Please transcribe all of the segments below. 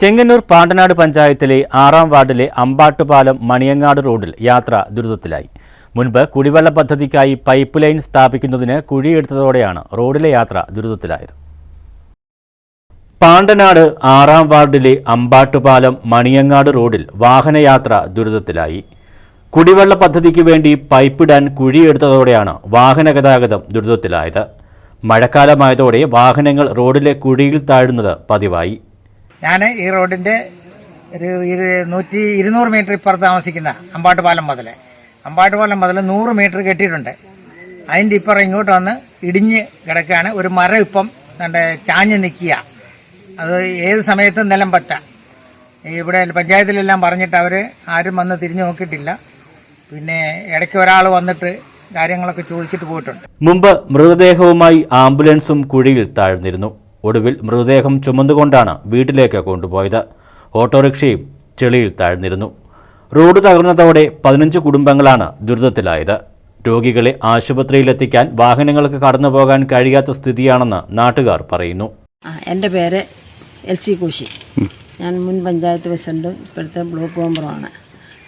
ചെങ്ങന്നൂർ പാണ്ടനാട് പഞ്ചായത്തിലെ ആറാം വാർഡിലെ അമ്പാട്ടുപാലം മണിയങ്ങാട് റോഡിൽ യാത്ര ദുരിതത്തിലായി. മുൻപ് കുടിവെള്ള പദ്ധതിക്കായി പൈപ്പ് ലൈൻ സ്ഥാപിക്കുന്നതിന് കുഴിയെടുത്തതോടെയാണ് റോഡിലെ യാത്ര ദുരിതത്തിലായത്. പാണ്ടനാട് ആറാം വാർഡിലെ അമ്പാട്ടുപാലം മണിയങ്ങാട് റോഡിൽ വാഹനയാത്ര ദുരിതത്തിലായി. കുടിവെള്ള പദ്ധതിക്ക് വേണ്ടി പൈപ്പിടാൻ കുഴിയെടുത്തതോടെയാണ് വാഹന ഗതാഗതം ദുരിതത്തിലായത്. മഴക്കാലമായതോടെ വാഹനങ്ങൾ റോഡിലെ കുഴിയിൽ താഴുന്നത് പതിവായി. ഞാൻ ഈ റോഡിന്റെ ഒരു നൂറ്റി ഇരുന്നൂറ് മീറ്റർ ഇപ്പുറത്ത് താമസിക്കുന്ന അമ്പാട്ടുപാലം മുതൽ അമ്പാട്ടുപാലം മുതൽ നൂറ് മീറ്റർ കെട്ടിയിട്ടുണ്ട്. അതിന്റെ ഇപ്പുറം ഇങ്ങോട്ട് വന്ന് ഇടിഞ്ഞ് കിടക്കുകയാണ് ഒരു മരം ഇപ്പം നമ്മുടെ ചാഞ്ഞ് നിൽക്കുക. അത് ഏത് സമയത്തും നിലം പറ്റ ഇവിടെ പഞ്ചായത്തിലെല്ലാം പറഞ്ഞിട്ട് അവർ ആരും വന്ന് തിരിഞ്ഞു നോക്കിയിട്ടില്ല. പിന്നെ ഇടയ്ക്ക് ഒരാൾ വന്നിട്ട് കാര്യങ്ങളൊക്കെ ചോദിച്ചിട്ട് പോയിട്ടുണ്ട്. മുമ്പ് മൃതദേഹവുമായി ആംബുലൻസും കുഴിയിൽ താഴ്ന്നിരുന്നു. ഒടുവിൽ മൃതദേഹം ചുമന്നുകൊണ്ടാണ് വീട്ടിലേക്ക് കൊണ്ടുപോയത്. ഓട്ടോറിക്ഷയും ചെളിയിൽ താഴ്ന്നിരുന്നു. റോഡ് തകർന്നതോടെ പതിനഞ്ച് കുടുംബങ്ങളാണ് ദുരിതത്തിലായത്. രോഗികളെ ആശുപത്രിയിലെത്തിക്കാൻ വാഹനങ്ങൾക്ക് കടന്നു പോകാൻ കഴിയാത്ത സ്ഥിതിയാണെന്ന് നാട്ടുകാർ പറയുന്നു. എന്റെ പേര് എൽ സി കോശി. ഞാൻ മുൻ പഞ്ചായത്ത് പ്രസിഡന്റും ഇപ്പോഴത്തെ ബ്ലോക്ക് മെമ്പറുമാണ്.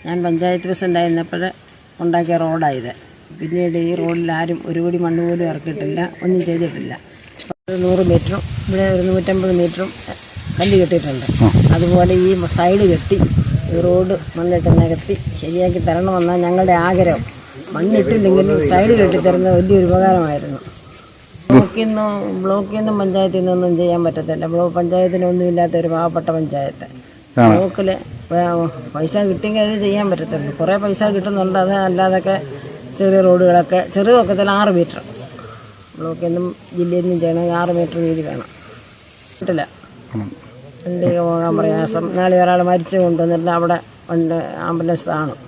ഞാൻ പഞ്ചായത്ത് പ്രസിഡന്റായിരുന്നപ്പോൾ ഉണ്ടാക്കിയ റോഡായത് പിന്നീട് ഈ റോഡിൽ ആരും ഒരു കൂടി മണ്ണ് പോലും ഇറക്കിയിട്ടില്ല ഒന്നും ചെയ്തിട്ടില്ല. നൂറ് മീറ്ററും ഇവിടെ ഒരു നൂറ്റമ്പത് മീറ്ററും കല്ല് കെട്ടിയിട്ടുണ്ട്. അതുപോലെ ഈ സൈഡ് കെട്ടി ഈ റോഡ് മണ്ണിട്ട് നികത്തി ശരിയാക്കി തരണമെന്നാണ് ഞങ്ങളുടെ ആഗ്രഹം. മണ്ണിട്ടില്ലെങ്കിലും സൈഡ് കെട്ടിത്തരുന്ന വലിയൊരു ഉപകാരമായിരുന്നു. ബ്ലോക്കിൽ നിന്നും ബ്ലോക്കിൽ നിന്നും പഞ്ചായത്തിൽ നിന്നൊന്നും ചെയ്യാൻ പറ്റത്തില്ല. ബ്ലോക്ക് പഞ്ചായത്തിനൊന്നും ഇല്ലാത്ത ഒരു പാവപ്പെട്ട പഞ്ചായത്ത്. ബ്ലോക്കിൽ പൈസ കിട്ടിയെങ്കിൽ അത് ചെയ്യാൻ പറ്റത്തുള്ളൂ. കുറേ പൈസ കിട്ടുന്നുണ്ട്. അത് അല്ലാതൊക്കെ ചെറിയ റോഡുകളൊക്കെ ചെറുതൊക്കെ തന്നെ ആറ് മീറ്റർ. ബ്ലോക്കിൽ ഒന്നും ജില്ലയിൽ നിന്നും ചെയ്യണമെങ്കിൽ ആറ് മീറ്റർ വീതി വേണം. കിട്ടില്ല വണ്ടിക്ക് പോകാൻ പ്രയാസം നാളെ ഒരാൾ മരിച്ചു കൊണ്ടുവന്നിട്ട് അവിടെ വണ്ടി ആംബുലൻസ് കാണും.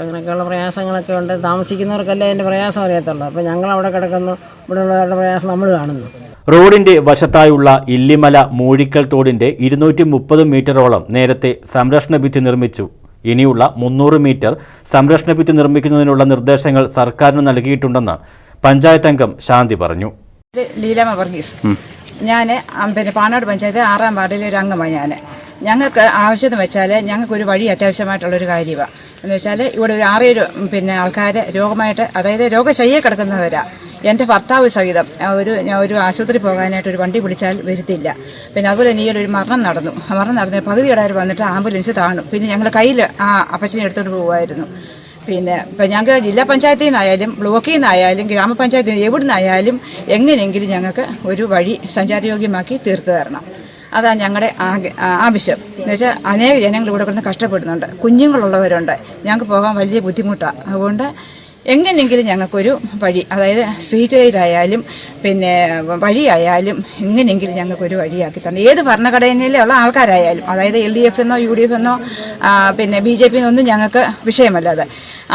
അങ്ങനെയൊക്കെയുള്ള പ്രയാസങ്ങളൊക്കെ ഉണ്ട്. താമസിക്കുന്നവർക്കല്ലേ അതിന്റെ പ്രയാസം അറിയത്തുള്ളൂ. അപ്പോൾ ഞങ്ങൾ അവിടെ കിടക്കുന്നു. ഇവിടെ ഉള്ളവരുടെ പ്രയാസം നമ്മൾ കാണുന്നു. റോഡിന്റെ വശത്തായുള്ള ഇല്ലിമല മൂഴിക്കൽ തോടിന്റെ ഇരുന്നൂറ്റി മുപ്പത് മീറ്ററോളം നേരത്തെ സംരക്ഷണ ഭിത്തി നിർമ്മിച്ചു. ഇനിയുള്ള മുന്നൂറ് മീറ്റർ സംരക്ഷണ ഭിത്തി നിർമ്മിക്കുന്നതിനുള്ള നിർദ്ദേശങ്ങൾ സർക്കാരിന് നൽകിയിട്ടുണ്ടെന്ന് പഞ്ചായത്ത് അംഗം ശാന്തി പറഞ്ഞു. ലീലാമ വർഗീസ്. ഞാൻ പിന്നെ പാണാട് പഞ്ചായത്ത് ആറാം വാർഡിലെ ഒരു അംഗമാണ് ഞാൻ ഞങ്ങൾക്ക് ആവശ്യമെന്ന് വെച്ചാൽ ഞങ്ങൾക്ക് ഒരു വഴി അത്യാവശ്യമായിട്ടുള്ളൊരു കാര്യമാണ് എന്ന് വെച്ചാൽ ഇവിടെ ഒരു ആറേഴ് പിന്നെ ആൾക്കാർ രോഗമായിട്ട് അതായത് രോഗശയ്യെ കിടക്കുന്നവരാ. എന്റെ ഭർത്താവ് സഹിതം ഒരു ഞാൻ ഒരു ആശുപത്രി പോകാനായിട്ട് ഒരു വണ്ടി വിളിച്ചാൽ വരുത്തില്ല പിന്നെ അതുപോലെ തന്നെ ഒരു മരണം നടന്നു. മരണം നടന്ന പകുതി ഇടയിൽ വന്നിട്ട് ആംബുലൻസ് താണു. പിന്നെ ഞങ്ങൾ കയ്യിൽ ആ അപ്പച്ചനെ എടുത്തോണ്ട് പോകുമായിരുന്നു പിന്നെ ഇപ്പം ഞങ്ങൾക്ക് ജില്ലാ പഞ്ചായത്തിൽ നിന്നായാലും ബ്ലോക്കിൽ നിന്നായാലും ഗ്രാമപഞ്ചായത്തിൽ നിന്ന് എവിടെ നിന്നായാലും എങ്ങനെയെങ്കിലും ഞങ്ങൾക്ക് ഒരു വഴി സഞ്ചാരയോഗ്യമാക്കി തീർത്തു തരണം. അതാണ് ഞങ്ങളുടെ ആവശ്യം. എന്ന് വെച്ചാൽ അനേക ജനങ്ങൾ ഇവിടെ കിടന്ന് കഷ്ടപ്പെടുന്നുണ്ട്. കുഞ്ഞുങ്ങളുള്ളവരുണ്ട്. ഞങ്ങൾക്ക് പോകാൻ വലിയ ബുദ്ധിമുട്ടാണ് അതുകൊണ്ട് എങ്ങനെയെങ്കിലും ഞങ്ങൾക്കൊരു വഴി അതായത് സ്ട്രീറ്റ് ലൈറ്റായാലും പിന്നെ വഴിയായാലും എങ്ങനെയെങ്കിലും ഞങ്ങൾക്കൊരു വഴിയാക്കി തരണം. ഏത് ഭരണഘടനയിലുള്ള ആൾക്കാരായാലും അതായത് എൽ ഡി എഫ് എന്നോ യു ഡി എഫ് എന്നോ പിന്നെ ബി ജെ പി എന്നൊന്നും ഞങ്ങൾക്ക് വിഷയമല്ലാതെ.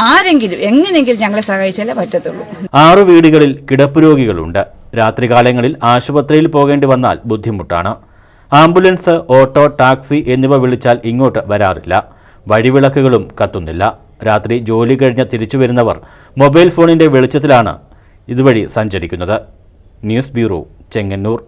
ആരെങ്കിലും എങ്ങനെയെങ്കിലും ഞങ്ങളെ സഹായിച്ചാലേ പറ്റത്തുള്ളൂ. ആറ് വീടുകളിൽ കിടപ്പ് രോഗികളുണ്ട്. രാത്രികാലങ്ങളിൽ ആശുപത്രിയിൽ പോകേണ്ടി വന്നാൽ ബുദ്ധിമുട്ടാണ്. ആംബുലൻസ് ഓട്ടോ ടാക്സി എന്നിവ വിളിച്ചാൽ ഇങ്ങോട്ട് വരാറില്ല. വഴിവിളക്കുകളും കത്തുന്നില്ല. രാത്രി ജോലി കഴിഞ്ഞ് തിരിച്ചു വരുന്നവർ മൊബൈൽ ഫോണിന്റെ വെളിച്ചത്തിലാണ് ഇതുവഴി സഞ്ചരിക്കുന്നത്. News bureau Chengannur.